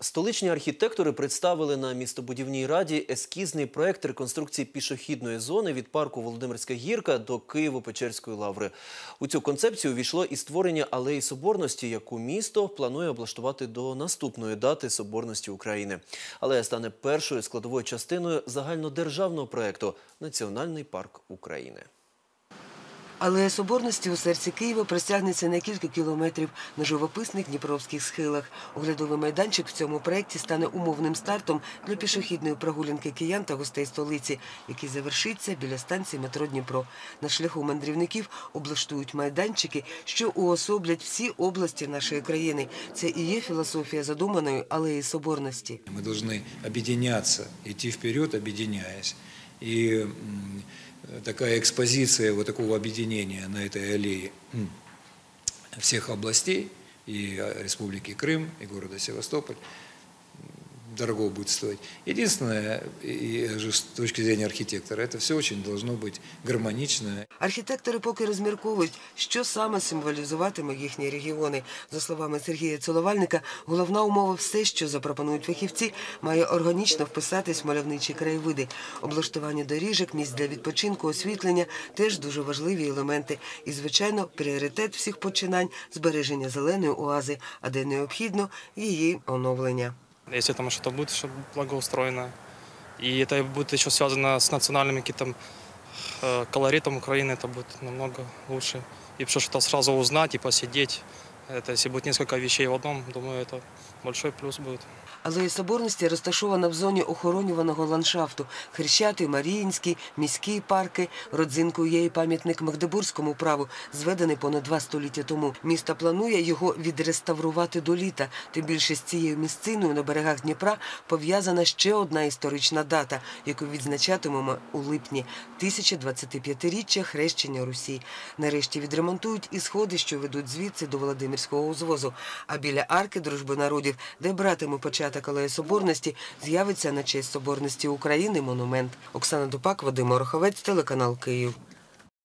Столичні архітектори представили на містобудівній раді ескізний проект реконструкції пішохідної зони від парку Володимирська гірка до Києво-Печерської лаври. У цю концепцію війшло і створення алеї Соборності, яку місто планує облаштувати до наступної дати Соборності України. Алея стане першою складовою частиною загальнодержавного проекту Національний парк України. Алея Соборності у серці Києва простягнеться на кілька кілометрів на живописних дніпровських схилах. Оглядовий майданчик в цьому проєкті стане умовним стартом для пішохідної прогулянки киян та гостей столиці, який завершиться біля станції метро Дніпро. На шляху мандрівників облаштують майданчики, що уособлять всі області нашої країни. Це і є філософія задуманої алеї Соборності. Мы должны объединяться, идти вперед, объединяясь. И такая экспозиция вот такого объединения на этой аллее всех областей, и э, Республики Крым, и города Севастополь, дорого будет стоить. Единственное, и с точки зрения архитектора, это все очень должно быть гармонично, Архітектори поки розмірковують, що саме символізуватиме їхні регіони. За словами Сергія Цоловальника, головна умова все, що запропонують фахівці, має органічно вписатись в мальовничі краєвиди. Облаштування доріжок, місць для відпочинку, освітлення теж дуже важливі елементи. І, звичайно, пріоритет всіх починань збереження зеленої оази, а де необхідно її оновлення Если там что-то будет, чтобы благоустроено. И это будет еще связано с национальным каким-то э, колоритом Украины, это будет намного лучше. И вообще что-то сразу узнать и посидеть. Это если будет несколько вещей в одном, думаю, это большой плюс будет. Алея Соборності розташована в зоні охоронюваного ландшафту. Хрещатий, Маріїнський, міські парки. Родзинкою є і пам'ятник Магдебурзькому праву, зведений понад два століття тому. Місто планує його відреставрувати до літа. Тим більше з цією місциною на берегах Дніпра пов'язана ще одна історична дата, яку відзначатимемо у липні – 1025-річчя хрещення Русі. Нарешті відремонтують і сходи, що ведуть звідси до Володимирського узвозу. А біля арки дружби народів, де братиме початок Алеї Соборності, з'явиться на честь Соборності України монумент. Оксана Дупак, Вадим Ороховець, телеканал Київ.